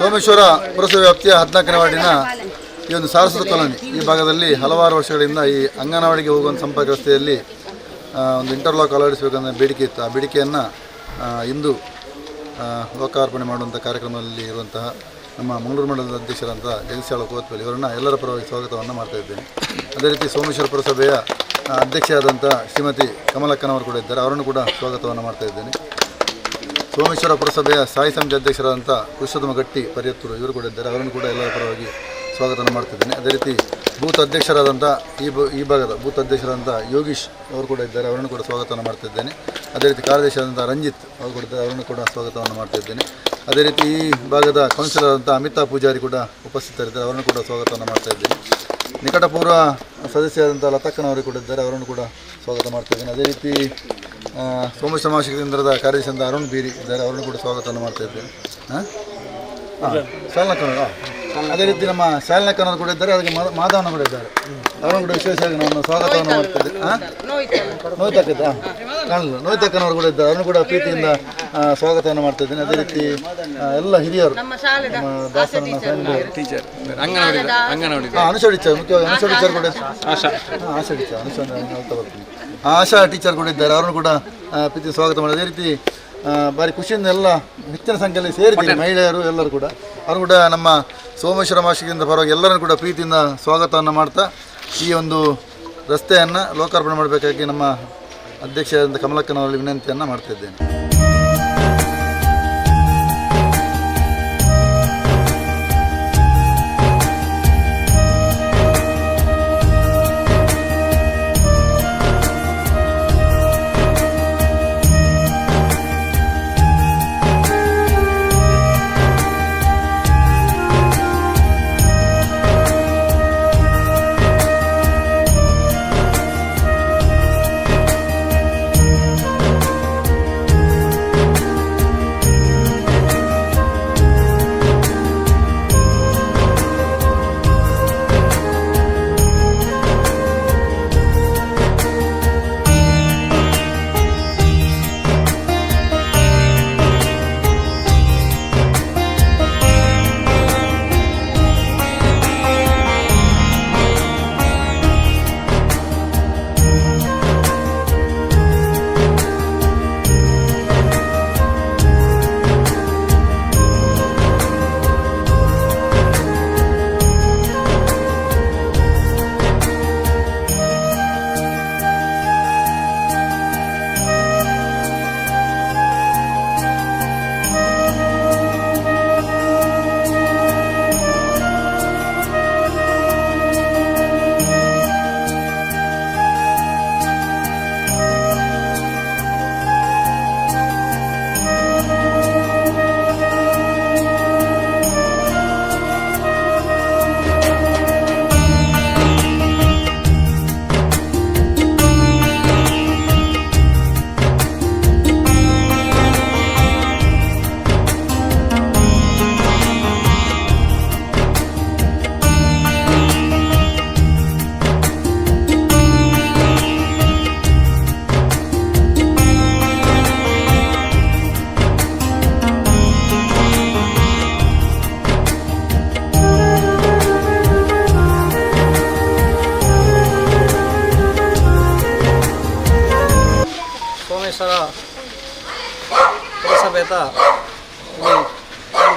ಸೋಮೇಶ್ವರ ಪುರಸಭೆ ವ್ಯಾಪ್ತಿಯ ಹದಿನಾಲ್ಕನೇ ವಾರ್ಡಿನ ಈ ಒಂದು ಸಾರಸ್ವತ ಕಾಲೋನಿ, ಈ ಭಾಗದಲ್ಲಿ ಹಲವಾರು ವರ್ಷಗಳಿಂದ ಈ ಅಂಗನವಾಡಿಗೆ ಹೋಗುವಂಥ ಸಂಪರ್ಕ ರಸ್ತೆಯಲ್ಲಿ ಒಂದು ಇಂಟರ್ಲಾಕ್ ಅಳವಡಿಸಬೇಕನ್ನೋ ಬೇಡಿಕೆ ಇತ್ತು. ಆ ಬೇಡಿಕೆಯನ್ನು ಇಂದು ಲೋಕಾರ್ಪಣೆ ಮಾಡುವಂಥ ಕಾರ್ಯಕ್ರಮದಲ್ಲಿ ಇರುವಂತಹ ನಮ್ಮ ಮಂಗಳೂರು ಮಂಡಲದ ಅಧ್ಯಕ್ಷರಂಥ ಜಗದೀಶಾಳ ಕೋತ್ಪಲ್ಲಿ ಇವರನ್ನು ಎಲ್ಲರ ಪರವಾಗಿ ಸ್ವಾಗತವನ್ನು ಮಾಡ್ತಾ ಇದ್ದೇನೆ. ಅದೇ ರೀತಿ ಸೋಮೇಶ್ವರ ಪುರಸಭೆಯ ಅಧ್ಯಕ್ಷೆಯಾದಂಥ ಶ್ರೀಮತಿ ಕಮಲಕ್ಕನವರು ಕೂಡ ಇದ್ದಾರೆ. ಅವರನ್ನು ಕೂಡ ಸ್ವಾಗತವನ್ನು ಮಾಡ್ತಾ ಇದ್ದೇನೆ. ಸೋಮೇಶ್ವರ ಪುರಸಭೆಯ ಸಾಯಿ ಸಮಿತಿ ಅಧ್ಯಕ್ಷರಾದಂಥ ಪುರುಷೋತ್ತಮ ಗಟ್ಟಿ ಪರಿಯತ್ತೂರು ಇವರು ಕೂಡ ಇದ್ದಾರೆ ಅವರನ್ನು ಕೂಡ ಎಲ್ಲರ ಪರವಾಗಿ ಸ್ವಾಗತವನ್ನು ಮಾಡ್ತಿದ್ದೇನೆ. ಅದೇ ರೀತಿ ಬೂತ್ ಅಧ್ಯಕ್ಷರಾದಂಥ ಈ ಈ ಭಾಗದ ಬೂತ್ ಅಧ್ಯಕ್ಷರಾದಂಥ ಯೋಗೀಶ್ ಅವರು ಕೂಡ ಇದ್ದಾರೆ. ಅವರನ್ನು ಕೂಡ ಸ್ವಾಗತವನ್ನು ಮಾಡ್ತಿದ್ದೇನೆ. ಅದೇ ರೀತಿ ಕಾರ್ಯದರ್ಶಿಯಾದಂಥ ರಂಜಿತ್ ಅವರು ಕೂಡ ಇದ್ದಾರೆ. ಅವರನ್ನು ಕೂಡ ಸ್ವಾಗತವನ್ನು ಮಾಡ್ತಿದ್ದೇನೆ. ಅದೇ ರೀತಿ ಈ ಭಾಗದ ಕೌನ್ಸಿಲರ್ ಆದಂಥ ಅಮಿತಾ ಪೂಜಾರಿ ಕೂಡ ಉಪಸ್ಥಿತರಿದ್ದಾರೆ. ಅವರನ್ನು ಕೂಡ ಸ್ವಾಗತವನ್ನು ಮಾಡ್ತಾ ಇದ್ದೇನೆ ನಿಕಟಪೂರ್ವ ಸದಸ್ಯರಾದಂಥ ಲತಕ್ಕನವರು ಕೂಡ ಇದ್ದಾರೆ. ಅವರನ್ನು ಕೂಡ ಸ್ವಾಗತ ಮಾಡ್ತಾ ಇದ್ದೇನೆ ಅದೇ ರೀತಿ ಆ, ಸೋಮೇಶ್ವರ ಮಾಸಿಕ ಕೇಂದ್ರದ ಕಾರ್ಯದರ್ಶಿ ಅರುಣ್ ಬೀರಿ ಇದ್ದಾರೆ ಅವರನ್ನು ಕೂಡ ಸ್ವಾಗತವನ್ನು ಮಾಡ್ತಾ ಇದ್ದೇನೆ ಹಾಂ ಶಾಲನಕ್ಕನವರು ಅದೇ ರೀತಿ ನಮ್ಮ ಶಾಲನಕ್ಕನವರು ಕೂಡ ಇದ್ದಾರೆ ಅದಕ್ಕೆ ಮಾ- ಮಾಧವನ ಕೂಡ ಇದ್ದಾರೆ ಅವರನ್ನು ಕೂಡ ವಿಶೇಷವಾಗಿ ನಾನು ಸ್ವಾಗತವನ್ನು ಮಾಡ್ತಿದ್ದೆ ಹಾಂ ಕಾಣಲು ಕಾಣಲ್ಲ ನೋಯ್ತಕ್ಕನವರು ಕೂಡ ಇದ್ದಾರೆ ಅವರನ್ನು ಕೂಡ ಪ್ರೀತಿಯಿಂದ ಸ್ವಾಗತವನ್ನು ಮಾಡ್ತಾ ಇದ್ದೇನೆ ಅದೇ ರೀತಿ ಎಲ್ಲ ಹಿರಿಯರು ನಮ್ಮ ದಾಸನ ಟೀಚರ್ ಅಂಗನವಾಡಿ ಅಂಗನವಾಡಿ ಹಾಂ ಅನುಷಾ ಟೀಚರ್ ಮುಖ್ಯವಾಗಿ ಅನುಷಾ ಟೀಚರ್ ಕೂಡ ಆಶಾ ಆಶಾ ಟೀಚರ್ ಅನುಷಾ ಅಂತ ಹೇಳ್ತಾ ಬರ್ತೀನಿ ಆ, ಆಶಾ ಟೀಚರ್ ಕೂಡ ಇದ್ದಾರೆ. ಅವರನ್ನು ಕೂಡ ಪ್ರೀತಿ ಸ್ವಾಗತ ಮಾಡಿ ಅದೇ ರೀತಿ ಬಾರಿ ಭಾರಿ ಖುಷಿಯಿಂದ ಎಲ್ಲ ಹೆಚ್ಚಿನ ಸಂಖ್ಯೆಯಲ್ಲಿ ಸೇರಿದ್ದೀವಿ ಮಹಿಳೆಯರು ಎಲ್ಲರೂ ಕೂಡ. ಅವರು ಕೂಡ ನಮ್ಮ ಸೋಮೇಶ್ವರ ಮಾಸಿಕೆಯಿಂದ ಪರವಾಗಿ ಎಲ್ಲರನ್ನು ಕೂಡ ಪ್ರೀತಿಯಿಂದ ಸ್ವಾಗತವನ್ನು ಮಾಡ್ತಾ ಈ ಒಂದು ರಸ್ತೆಯನ್ನು ಲೋಕಾರ್ಪಣೆ ಮಾಡಬೇಕಾಗಿ ನಮ್ಮ ಅಧ್ಯಕ್ಷರಾದಂಥ ಕಮಲಕ್ಕನವರಲ್ಲಿ ವಿನಂತಿಯನ್ನು ಮಾಡ್ತಾ ಇದ್ದೇನೆ.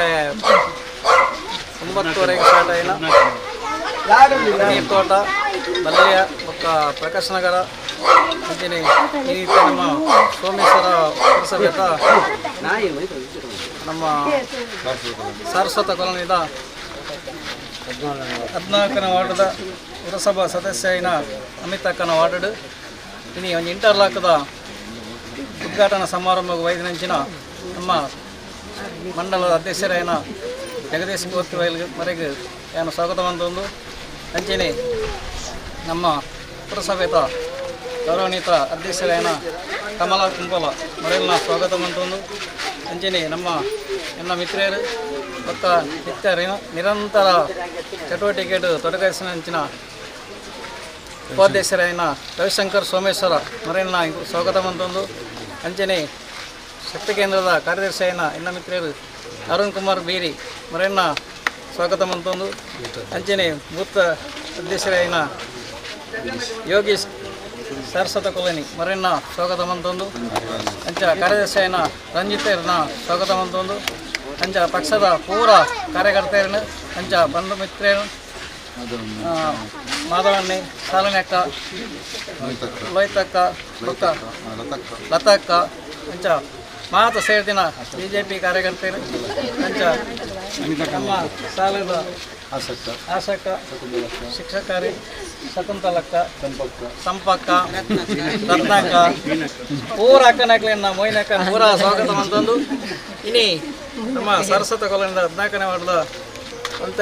ಬೆಳಗ್ಗೆ ಒಂಬತ್ತುವರೆಗೆ ಸ್ಟಾರ್ಟ್ ಆಗಿಲ್ಲ. ತೋಟ ಮಲ್ಲೆಯ ಮತ್ತು ಪ್ರಕಾಶ್ ನಗರ ಈ ರೀತಿ ನಮ್ಮ ಸೋಮೇಶ್ವರ ಪುರಸಭೆಯ ನಮ್ಮ ಸಾರಸ್ವತ ಕಾಲೋನಿದ ಹದಿನಾಲ್ಕನೇ ವಾರ್ಡದ ಪುರಸಭಾ ಸದಸ್ಯ ಐನ ಅಮಿತಕ್ಕನ ವಾರ್ಡ್. ಇನ್ನು ಒಂದು ಇಂಟರ್ಲಾಕ್ದ ಉದ್ಘಾಟನಾ ಸಮಾರಂಭಕ್ಕೆ ವೈದ್ಯನಂಚಿನ ನಮ್ಮ ಮಂಡಲದ ಅಧ್ಯಕ್ಷರೇನ ಜಗದೀಶ್ ಮೂರ್ತಿ ಮರೆಗೆ ಏನು ಸ್ವಾಗತವಂದೊಂದು ಅಂಚೆನೆ ನಮ್ಮ ಪುರಸಭೆತ ಗೌರವಾನ್ವಿತ ಅಧ್ಯಕ್ಷರೇನ ಕಮಲಾ ಕುಂಪಲ ಮೊದಲಿನ ಸ್ವಾಗತವಂತೊಂದು ಹಂಚಿನಿ ನಮ್ಮ ನಿನ್ನ ಮಿತ್ರೆಯರು ಮತ್ತು ನಿತ್ಯ ನಿರಂತರ ಚಟುವಟಿಕೆಡು ತೊಡಗಿಸಿನ ಉಪಾಧ್ಯಕ್ಷರಾಯನ ರವಿಶಂಕರ್ ಸೋಮೇಶ್ವರ ಮರನ್ನ ಸ್ವಾಗತವಂತೊಂದು ಹಂಚಿನಿ ಶಕ್ತಿ ಕೇಂದ್ರದ ಕಾರ್ಯದರ್ಶಿ ಕಾರ್ಯದರ್ಶಿಯನ್ನ ಇನ್ನ ಮಿತ್ರರು ಅರುಣ್ ಕುಮಾರ್ ಬೀರಿ ಮರೆಯನ್ನ ಸ್ವಾಗತ ಮಂತೊಂದು. ಅಂಚನೆ ಭೂತ ಅಧ್ಯಕ್ಷರಾಯಿನ ಯೋಗೀಶ್ ಸರಸ್ವತ ಕೊಲನಿ ಮರೆಯನ್ನ ಸ್ವಾಗತ ಮಂತೊಂದು. ಅಂಚ ಕಾರ್ಯದರ್ಶಿ ಕಾರ್ಯದರ್ಶಿಯನ್ನ ರಂಜಿತರನ್ನ ಸ್ವಾಗತ ಮಂತೊಂದು. ಅಂಚ ಪಕ್ಷದ ಪೂರ ಕಾರ್ಯಕರ್ತರನ್ನು ಅಂಚ ಬಂಧು ಮಿತ್ರರು ಸಾಲನೆ ಅಕ್ಕ ಲೋಹಿತಕ್ಕ ಲತಕ್ಕ ಅಂಚ ಮಾತು ಸೇರ್ದಿನ ಬಿ ಜೆ ಪಿ ಕಾರ್ಯಕರ್ತರು ಅಂಚ ನಮ್ಮ ಸಾಲದ ಆಸಕ್ತ ಆಸಕ್ಕ ಶಿಕ್ಷಕರಿ ಶಕುಂತಲಕ್ಕ ಸಂಪಕ್ಕ ರತ್ನಾಕ ಪೂರ ಅಕ್ಕನಕ್ಲಿನ ಮೊಯ್ನಕ್ಕ ಪೂರ ಸ್ವಾಗತ ಅಂತಂದು ಇನಿ ನಮ್ಮ ಸರಸ್ವತ ಕೊಲನಿಂದ ಹದಿನಾಲ್ಕನೇ ವಾರ್ಡ್ದ ಅಂತ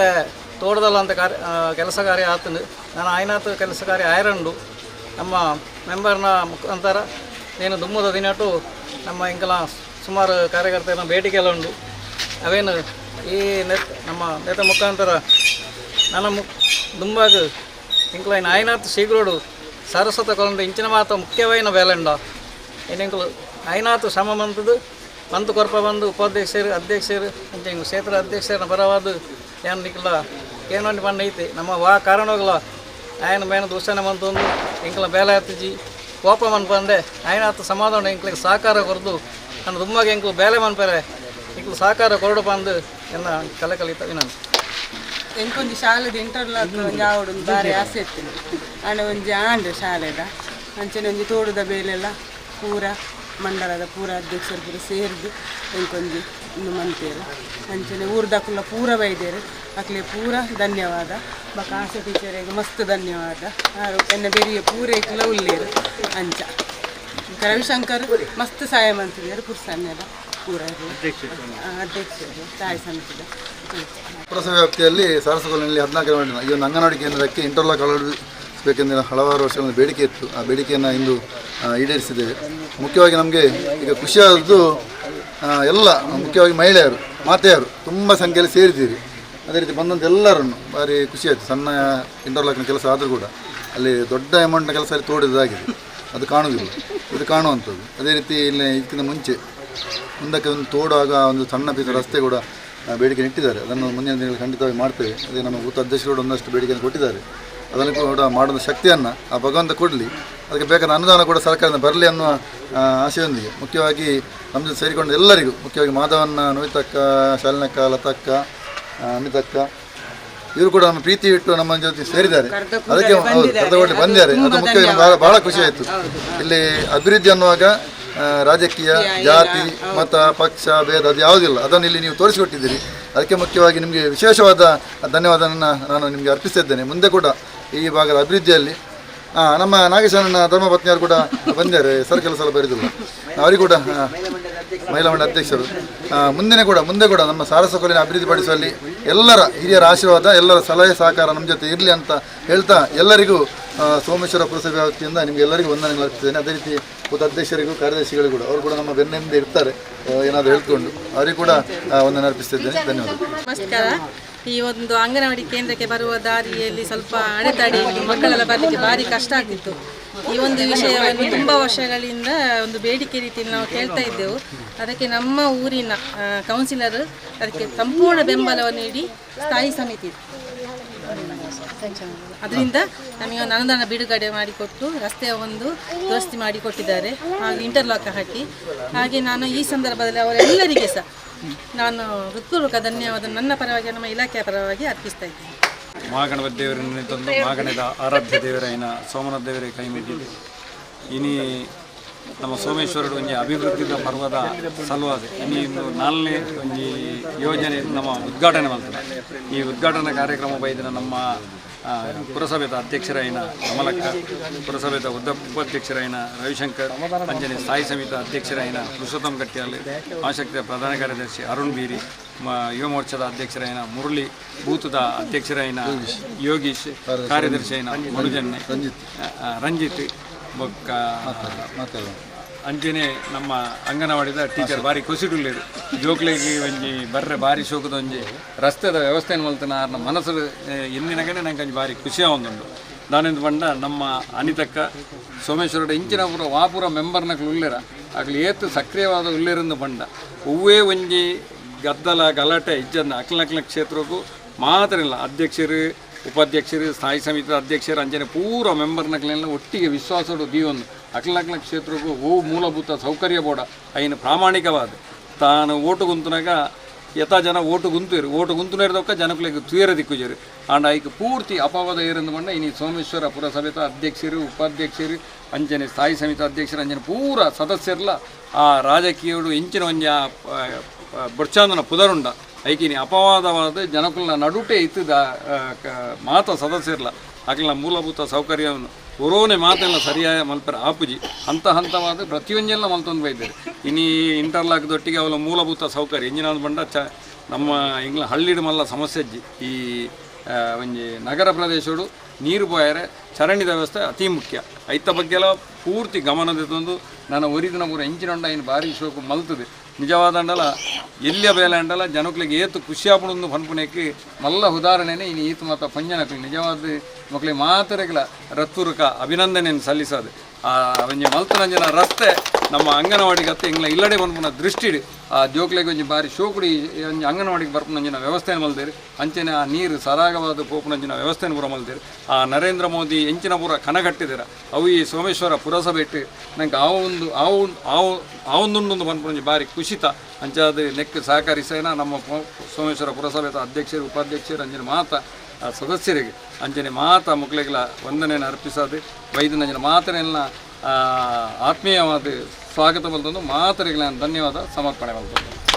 ತೋಟದಲ್ಲ ಅಂತ ಕಾರ್ಯ ಆ, ಕೆಲಸ ಕಾರ್ಯ ಆತನು ನಾನು ಆಯ್ನಾತು ಕೆಲಸ ಕಾರ್ಯ ಆಯ್ರಂಡು ನಮ್ಮ ಮೆಂಬರ್ನ ಮುಖಾಂತರ నేను దుమ్ము తినట్టు ನಮ್ಮ ಇಂಕಲ ಸುಮಾರು ಕಾರ್ಯಕರ್ತರನ್ನ ಭೇಟಿಗೆಲ್ಲ ಉಂಟು ಅವೇನು ಈ ನೆತ್ ನಮ್ಮ ನೆತ ಮುಖಾಂತರ ನನ್ನ ಮು ದುಂಬಾಗ ಇಂಕ್ಲೈನ್ ಆಯ್ನಾಥ್ ಶೀಘ್ರೋಡು ಸರಸ್ವತ ಕೊಲಂದು ಇಂಚಿನ ಮಾತ ಮುಖ್ಯವಾದ ಬೇಲೆಂಡ ಏನಿಂಕಲು ಆಯ್ನಾಥ್ ಶ್ರಮ ಬಂತದ್ದು ಮಂತು ಕೊರಪ ಬಂದು ಉಪಾಧ್ಯಕ್ಷರು, ಅಧ್ಯಕ್ಷರು, ಇಂಚ ಕ್ಷೇತ್ರ ಅಧ್ಯಕ್ಷರನ್ನ ಬರವಾದ ಏನು ನಿಕ್ಲ ಏನೊಂದು ಮಣ್ಣು ಐತಿ ನಮ್ಮ ವಾ ಕಾರಣಗಳ ಆಯನ ಮೇನ ದೂಷಣೆ ಬಂತು ಇಂಕಲ ಬೇಲೆ ಹತ್ತಿಜಿ ಕೋಪಮನ್ ಬಂದೆ. ಐನಾತು ಸಮಾಧಾನ ಎಂಕ್ಲಿಗೆ ಸಹಕಾರ ಕೊರದು. ನನ್ನ ದುಮ್ಮಗೆ ಎಂಕ್ಲು ಬೇಲೆ ಮನ್ಪೆರೆ ಇಂಕ್ಲು ಸಹಕಾರ ಕೊರಡು ಬಂದು ಎನ್ನ ಕಲೆ ಕಲಿತ ನಾನು. ಎಂಕೊಂಜಿ ಶಾಲೆದ ಇಂಟರ್ಲಾಕ್ ಒಂಜಿ ಬಾರಿ ಆಸೆ ಇತ್ತು. ಆಂಡ ಒಂಜಿ ಆಂಡ್ ಶಾಲೆದ. ಅಂಚನೆ ಒಂಜಿ ತೋಡುದ ಬೇಲೆಲ್ಲ ಪೂರ ಮಂಡಲದ ಪೂರ ಅಧ್ಯಕ್ಷರು ಪೂರ ಸೇರಿದ್ದು ಎಂಕೊಂಜಿ ಮಂತೇರು. ಅಂಚನೆ ಊರ್ದಕ್ಕುಲ್ಲ ಪೂರ ಬೈದೇರು. ಅಕ್ಲೆ ಪೂರ ಧನ್ಯವಾದ. ಬಕ ಆಸೆ ಟೀಚರಿಗೆ ಮಸ್ತ್ ಧನ್ಯವಾದ. ಎನ್ನ ಬೆರಿಯ ಪೂರೆ ಇಕ್ಲ ಉಳ್ಳೇರು ಅಂಚ. ರವಿಶಂಕರ್ ಮಸ್ತ್ ಸಹಾಯ ಮಾಡ್ತಿದ್ದಾರೆ. ಪುರ್ಸನ್ನೆಲ್ಲ ಪೂರ ಅಧ್ಯಕ್ಷರು ಸಹಾಯ ಸಮಿತಿದ ಪುರಸಭೆ ವ್ಯಾಪ್ತಿಯಲ್ಲಿ ಸಾರಸಗೊಲ್ಲಿನಲ್ಲಿ ಹದಿನಾಲ್ಕು ಮಾಡಿದ ಈ ಒಂದು ಅಂಗನವಾಡಿ ಕೇಂದ್ರಕ್ಕೆ ಇಂಟರ್ಲಾಕ್ ಅಳವಡಿಸಬೇಕೆಂದು ಹಲವಾರು ವರ್ಷಗಳ ಬೇಡಿಕೆ ಇತ್ತು. ಆ ಬೇಡಿಕೆಯನ್ನು ಇಂದು ಈಡೇರಿಸಿದ್ದೇವೆ. ಮುಖ್ಯವಾಗಿ ನಮಗೆ ಈಗ ಖುಷಿಯಾದದ್ದು ಎಲ್ಲ, ಮುಖ್ಯವಾಗಿ ಮಹಿಳೆಯರು, ಮಾತೆಯರು ತುಂಬ ಸಂಖ್ಯೆಯಲ್ಲಿ ಸೇರಿದ್ದೀರಿ. ಅದೇ ರೀತಿ ಬಂದಂಥ ಎಲ್ಲರನ್ನು ಭಾರಿ ಖುಷಿಯಾಯಿತು ಸಣ್ಣ ಇಂಟರ್ಲಾಕ್ನ ಕೆಲಸ ಆದರೂ ಕೂಡ ಅಲ್ಲಿ ದೊಡ್ಡ ಅಮೌಂಟ್ನ ಕೆಲಸ ಅಲ್ಲಿ ತೋಡಿದಾಗಿದೆ. ಅದು ಕಾಣುವುದಿಲ್ಲ. ಇದು ಕಾಣುವಂಥದ್ದು. ಅದೇ ರೀತಿ ಇಲ್ಲಿ ಇದಕ್ಕಿಂತ ಮುಂಚೆ ಮುಂದಕ್ಕೆ ಒಂದು ತೋಡುವಾಗ ಒಂದು ಸಣ್ಣ ಪೀಸ ರಸ್ತೆ ಕೂಡ ಬೇಡಿಕೆ ಇಟ್ಟಿದ್ದಾರೆ. ಅದನ್ನು ಮುಂದಿನ ದಿನಗಳು ಖಂಡಿತವಾಗಿ ಮಾಡ್ತೇವೆ. ಅದೇ ನಮ್ಮ ಬೂತ್ ಅಧ್ಯಕ್ಷರು ಒಂದಷ್ಟು ಬೇಡಿಕೆಯನ್ನು ಕೊಟ್ಟಿದ್ದಾರೆ. ಅದನ್ನು ಕೂಡ ಮಾಡುವ ಶಕ್ತಿಯನ್ನು ಆ ಭಗವಂತ ಕೊಡಲಿ. ಅದಕ್ಕೆ ಬೇಕಾದ ಅನುದಾನ ಕೂಡ ಸರ್ಕಾರದಿಂದ ಬರಲಿ ಅನ್ನುವ ಆಶೆಯೊಂದಿಗೆ ಮುಖ್ಯವಾಗಿ ನಮ್ಮ ಜೊತೆ ಸೇರಿಕೊಂಡ ಎಲ್ಲರಿಗೂ ಮುಖ್ಯವಾಗಿ ಮಾಧವನ್ನ ನೋಯ್ತಕ್ಕ ಶಾಲಿನಕ್ಕ ಲತಕ್ಕ ಅಮಿತಕ್ಕ ಇವರು ಕೂಡ ನಮ್ಮ ಪ್ರೀತಿ ಇಟ್ಟು ನಮ್ಮ ಜೊತೆ ಸೇರಿದ್ದಾರೆ. ಅದಕ್ಕೆ ಹೌದು ಬಂದಿದ್ದಾರೆ. ಅದು ಮುಖ್ಯವಾಗಿ ಭಾಳ ಬಹಳ ಬಹಳ ಖುಷಿ ಆಯಿತು. ಇಲ್ಲಿ ಅಭಿವೃದ್ಧಿ ಅನ್ನುವಾಗ ರಾಜಕೀಯ ಜಾತಿ ಮತ ಪಕ್ಷ ಭೇದ ಅದು ಯಾವುದಿಲ್ಲ ಅದನ್ನು ಇಲ್ಲಿ ನೀವು ತೋರಿಸಿಕೊಟ್ಟಿದ್ದೀರಿ. ಅದಕ್ಕೆ ಮುಖ್ಯವಾಗಿ ನಿಮಗೆ ವಿಶೇಷವಾದ ಧನ್ಯವಾದವನ್ನು ನಾನು ನಿಮಗೆ ಅರ್ಪಿಸಿದ್ದೇನೆ ಮುಂದೆ ಕೂಡ ಈ ಭಾಗದ ಅಭಿವೃದ್ಧಿಯಲ್ಲಿ. ನಮ್ಮ ನಾಗೇಶನ ಧರ್ಮಪತ್ನಿಯವರು ಕೂಡ ಬಂದಿದ್ದಾರೆ ಸರ್ ಕೆಲಸ ಬರೆದಿಲ್ಲ. ಅವರಿಗೂ ಕೂಡ ಮಹಿಳಾ ಮಂಡಳಿ ಅಧ್ಯಕ್ಷರು. ಮುಂದಿನ ಕೂಡ, ಮುಂದೆ ಕೂಡ ನಮ್ಮ ಸಾರಸಕೊಲಿನ ಅಭಿವೃದ್ಧಿಪಡಿಸುವಲ್ಲಿ ಎಲ್ಲರ ಹಿರಿಯರ ಆಶೀರ್ವಾದ, ಎಲ್ಲರ ಸಲಹೆ ಸಹಕಾರ ನಮ್ಮ ಜೊತೆ ಇರಲಿ ಅಂತ ಹೇಳ್ತಾ ಎಲ್ಲರಿಗೂ ಸೋಮೇಶ್ವರ ಪುರಸಭೆ ವತಿಯಿಂದ ನಿಮಗೆ ಎಲ್ಲರಿಗೂ ವಂದನೆಗಳು ಅರ್ಪಿಸ್ತೇನೆ ಅದೇ ರೀತಿ ಉತ್ತ ಅಧ್ಯಕ್ಷರಿಗೂ ಕಾರ್ಯದರ್ಶಿಗಳಿಗೂ ಕೂಡ, ಅವರು ಕೂಡ ನಮ್ಮ ಬೆನ್ನಿಂದ ಇರ್ತಾರೆ. ಏನಾದರೂ ಹೇಳ್ಕೊಂಡು ಅವರಿಗೂ ಕೂಡ ವಂದನೆ ಅರ್ಪಿಸ್ತಿದ್ದೇನೆ ಧನ್ಯವಾದಗಳು. ನಮಸ್ಕಾರ. ಈ ಒಂದು ಅಂಗನವಾಡಿ ಕೇಂದ್ರಕ್ಕೆ ಬರುವ ದಾರಿಯಲ್ಲಿ ಸ್ವಲ್ಪ ಅಡೆತಡೆ ಮಕ್ಕಳೆಲ್ಲ ಬರಲಿಕ್ಕೆ ಭಾರಿ ಕಷ್ಟ ಆಗ್ತಿತ್ತು. ಈ ಒಂದು ವಿಷಯವನ್ನು ತುಂಬ ವರ್ಷಗಳಿಂದ ಒಂದು ಬೇಡಿಕೆ ರೀತಿಯಲ್ಲಿ ನಾವು ಕೇಳ್ತಾ ಇದ್ದೆವು. ಅದಕ್ಕೆ ನಮ್ಮ ಊರಿನ ಕೌನ್ಸಿಲರ್ ಅದಕ್ಕೆ ಸಂಪೂರ್ಣ ಬೆಂಬಲವನ್ನು ನೀಡಿ ಸ್ಥಾಯಿ ಸಮಿತಿ. ಅದರಿಂದ ನಮಗೆ ಒಂದು ಅನುದಾನ ಬಿಡುಗಡೆ ಮಾಡಿಕೊಟ್ಟು ರಸ್ತೆಯ ಒಂದು ದುರಸ್ತಿ ಮಾಡಿಕೊಟ್ಟಿದ್ದಾರೆ. ಹಾಗೆ ಇಂಟರ್ಲಾಕ್ ಹಾಕಿ. ಹಾಗೆ ನಾನು ಈ ಸಂದರ್ಭದಲ್ಲಿ ಅವರೆಲ್ಲರಿಗೆ ಸಹ ನಾನು ಹೃತ್ಪೂರ್ವಕ ಧನ್ಯವಾದ, ನನ್ನ ಪರವಾಗಿ, ನಮ್ಮ ಇಲಾಖೆಯ ಪರವಾಗಿ ಅರ್ಪಿಸ್ತಾ ಇದ್ದೇನೆ. ಮಹಾಗಣಪತಿ ದೇವರನ್ನು ತಂದು ಮಹಾಗಣದ ಆರಾಧ್ಯ ದೇವರಾಯನ ಸೋಮನಾಥ ದೇವರೇ ಕೈ ಮುಗಿದಿದೆ ಇನಿ ನಮ್ಮ ಸೋಮೇಶ್ವರಡು ಒಂಜಿ ಅಭಿವೃದ್ಧಿದ ಪರ್ವದ ಸಲುವಾಗಿ ಇನಿ ಇನ್ನು ನಾಲ್ನೇ ಒಂಜಿ ಯೋಜನೆ ನಮ್ಮ ಉದ್ಘಾಟನೆ ಮಾಡ್ತದೆ ಈ ಉದ್ಘಾಟನಾ ಕಾರ್ಯಕ್ರಮ ಬೈದಿನ ನಮ್ಮ ಪುರಸಭೆದ ಅಧ್ಯಕ್ಷರಾಯಿನ ಕಮಲಕ್ಕ, ಪುರಸಭೆದ ಉದ್ದ, ಉಪಾಧ್ಯಕ್ಷರಾಯಿನ ರವಿಶಂಕರ್, ಅಂಜನೆ ಸ್ಥಾಯಿ ಸಮಿತಿ ಅಧ್ಯಕ್ಷರಾಯಿನ ಪುರುಷೋತ್ತಮ್ ಕಟ್ಟಿಯಾಲ್ ಆಸಕ್ತಿಯ ಪ್ರಧಾನ ಕಾರ್ಯದರ್ಶಿ ಅರುಣ್ ಬೀರಿ ಯುವ ಮೋರ್ಚಾದ ಅಧ್ಯಕ್ಷರೈನ ಮುರಳಿ ಬೂತದ ಅಧ್ಯಕ್ಷರೈನ ಯೋಗೀಶ್ ಕಾರ್ಯದರ್ಶಿಯೈನ ಮನುಜನ್ನೆ ರಂಜಿತ್ ಬೊಕ್ಕ, ಅಂಜನೇ ನಮ್ಮ ಅಂಗನವಾಡಿದ ಟೀಚರ್ ಬಾರಿ ಕೊಸಿಡುಳ್ಳರು ಜೋಕ್ಲೆಗೆ ಒಂಜಿ ಬರ್ರೆ ಬಾರಿ ಶೋಕದೊಂಜಿ ರಸ್ತೆದ ವ್ಯವಸ್ಥೆಯನ್ನು ಮಲ್ತನಾರ್ನ ಮನಸ್ಸು ಎಂದಿನಗನೆ ನಂಗೆ ಬಾರಿ ಖುಷಿ ಆವೊಂದುಂಡು ನಾನೆಂದು ಬಂಡ ನಮ್ಮ ಅನಿತಕ್ಕ ಸೋಮೇಶ್ವರ ಇಂಚಿನ ಪೂರ ವಾಪುರ ಮೆಂಬರ್ನಕ್ಕೆ ಉಳ್ಳಿರ. ಆಗ್ಲಿ ಏತು ಸಕ್ರಿಯವಾದ ಉಳ್ಳಿರಿಂದ ಬಂಡ. ಹೂವೇ ಒಂಜಿ ಗದ್ದಲ, ಗಲಾಟೆ ಇಜ್ಜನ್ನ ಅಕ್ಲಕ್ಲ ಕ್ಷೇತ್ರಕ್ಕೂ ಮಾತ್ರ ಇಲ್ಲ. ಅಧ್ಯಕ್ಷರು, ಉಪಾಧ್ಯಕ್ಷರು, ಸ್ಥಾಯಿ ಸಮಿತಿ ಅಧ್ಯಕ್ಷರು, ಅಂಜನೆ ಪೂರ ಮೆಂಬರ್ನಕ್ಲೆಲ್ಲ ಒಟ್ಟಿಗೆ ವಿಶ್ವಾಸಡು ದೀವೊಂದು ಅಕ್ಲಕ್ಲ ಕ್ಷೇತ್ರಕ್ಕೂ ಓ ಮೂಲಭೂತ ಸೌಕರ್ಯ ಬೋಡ. ಅಯ್ಯನ ಪ್ರಾಮಾಣಿಕವಾದ. ತಾನು ಓಟು ಗುಂತನಾಗ ಯಥಾ ಜನ ಓಟು ಗುಂತುರು ಓಟು ಗುಂತುನೇರದಕ್ಕ ಜನಕ್ಕೆ ತುಯರ ದಿಕ್ಕುಜರು. ಆಂಡ ಐಕ್ ಪೂರ್ತಿ ಅಪವಾದ ಏರಂದು ಬಂಡ ಇನ್ನು ಸೋಮೇಶ್ವರ ಪುರಸಭೆತ ಅಧ್ಯಕ್ಷರು, ಉಪಾಧ್ಯಕ್ಷರು, ಅಂಜನೆ ಸ್ಥಾಯಿ ಸಮಿತಿ ಅಧ್ಯಕ್ಷರು, ಅಂಜನೆ ಪೂರ ಸದಸ್ಯರ್ಲ ಆ ರಾಜಕೀಯಡು ಇಂಚಿನ ಒಂಜ ಬುಡ್ಚಾಂದನ ಪುದರುಂಡ. ಐಕಿನಿ ಅಪವಾದವಾದ ಜನಕುಲ್ನ ನಡುಟೆ ಇತ್ತು ಮಾತ ಸದಸ್ಯರ್ಲ. ಅಕ್ಲ ಮೂಲಭೂತ ಸೌಕರ್ಯವನ್ನು. ಒರೋನೆ ಮಾತೆಲ್ಲ ಸರಿಯಾದ ಮಲ್ಪರ ಆಪುಜಿ. ಹಂತ ಹಂತವಾದ ಪ್ರತಿಯೊಂದೆಲ್ಲ ಮಲ್ತೊಂದು ಬೈದ್ದಾರೆ ಇಂಟರ್ಲಾಕ್ ದೊಟ್ಟಿಗೆ ಅವಳ ಮೂಲಭೂತ ಸೌಕರ್ಯ. ಇಂಜಿನ ಬಂಡ ಚ, ನಮ್ಮ ಇಂಗ್ಲ ಹಳ್ಳಿಡು ಮಲ್ಲ ಸಮಸ್ಯೆ ಈ ಒಂಜಿ ನಗರ ಪ್ರದೇಶಗಳು ನೀರು ಪೋಯರೆ ಚರಂಡಿ ವ್ಯವಸ್ಥೆ ಅತಿ ಮುಖ್ಯ. ಐತ ಬಗ್ಗೆ ಎಲ್ಲ ಪೂರ್ತಿ ಗಮನದ ತಂದು ನನ್ನ ಒರಿದಿನ ಪೂರ ಇಂಚಿನೊಂಡ ಇನ್ನು ಭಾರಿ ಶೋಕು ಮಲ್ತದೆ. ನಿಜವಾದ ಅಂಡಲ, ಎಲ್ಲಿಯ ಬೇಲೆ ಅಂಡಲ ಜನಕ್ಕೆ ಏತು ಖುಷಿಯಾಪುಣಂದು ಪನ್ಪುನೆಕ್ಕೆ ಮಲ್ಲ ಉದಾಹರಣೆನೇ ಇನ್ನು ಈತ ಮಾತ ಪಂಜನಕ್ಕೆ ನಿಜವಾದ ಮಕ್ಕಳಿಗೆ ಮಾತರೆಗಳ ರತ್ತುರುಕ ಅಭಿನಂದನೆಯನ್ನು ಸಲ್ಲಿಸೋದು. ಒಂಜಿ ಮಲ್ತನಂಜನ ರಸ್ತೆ ನಮ್ಮ ಅಂಗನವಾಡಿಗೆ ಅತ್ತೆ ಇಂಗ್ಲ ಇಲ್ಲಡೆ ಮನ್ಪುನ ದೃಷ್ಟಿಡು ಆ ಜೋಕ್ಲೆಗೆ ಒಂಜಿ ಬಾರಿ ಶೋಕುಡಿ ಒಂಜಿ ಅಂಗನವಾಡಿಗೆ ಬರ್ಪುನಂಜಿನ ವ್ಯವಸ್ಥೆ ಮಲ್ದೇರಿ. ಅಂಚನೆ ಆ ನೀರು ಸರಾಗವಾದ ಪೋಪುನಂಜಿನ ವ್ಯವಸ್ಥೆಯನ್ನು ಪೂರ ಮಲ್ದೇರಿ. ಆ ನರೇಂದ್ರ ಮೋದಿ ಎಂಚಿನ ಪೂರ ಕನಗಟ್ಟಿದ್ದೀರ ಅವು ಈ ಸೋಮೇಶ್ವರ ಪುರಸಭೆ ಇಟ್ಟು ನಂಗೆ ಆ ಒಂದು ಆ ಒಂದು, ಆ ಒಂದೊಂದೊಂದು ಬಾರಿ ಖುಷಿತ ಅಂಚಾದ ನೆಕ್ ಸಹಕರಿಸೇನ ನಮ್ಮ ಸೋಮೇಶ್ವರ ಪುರಸಭೆ ಅಧ್ಯಕ್ಷರು, ಉಪಾಧ್ಯಕ್ಷರು ಅಂಜಿನ ಮಾತ ಆ ಸದಸ್ಯರಿಗೆ ಅಂಜನೆ ಮಾತ ಮಕ್ಕಳಿಗೆಲ್ಲ ವಂದನೆಯನ್ನು ಅರ್ಪಿಸೋದು ವೈದ್ಯನಂಜನ ಮಾತನೆಲ್ಲ ಆತ್ಮೀಯವಾದ ಸ್ವಾಗತ ಬಲ್ತಂದು ಮಾತರಿಗಳ ಧನ್ಯವಾದ, ಸಮರ್ಪಣೆ ಬಲ್ತಂದು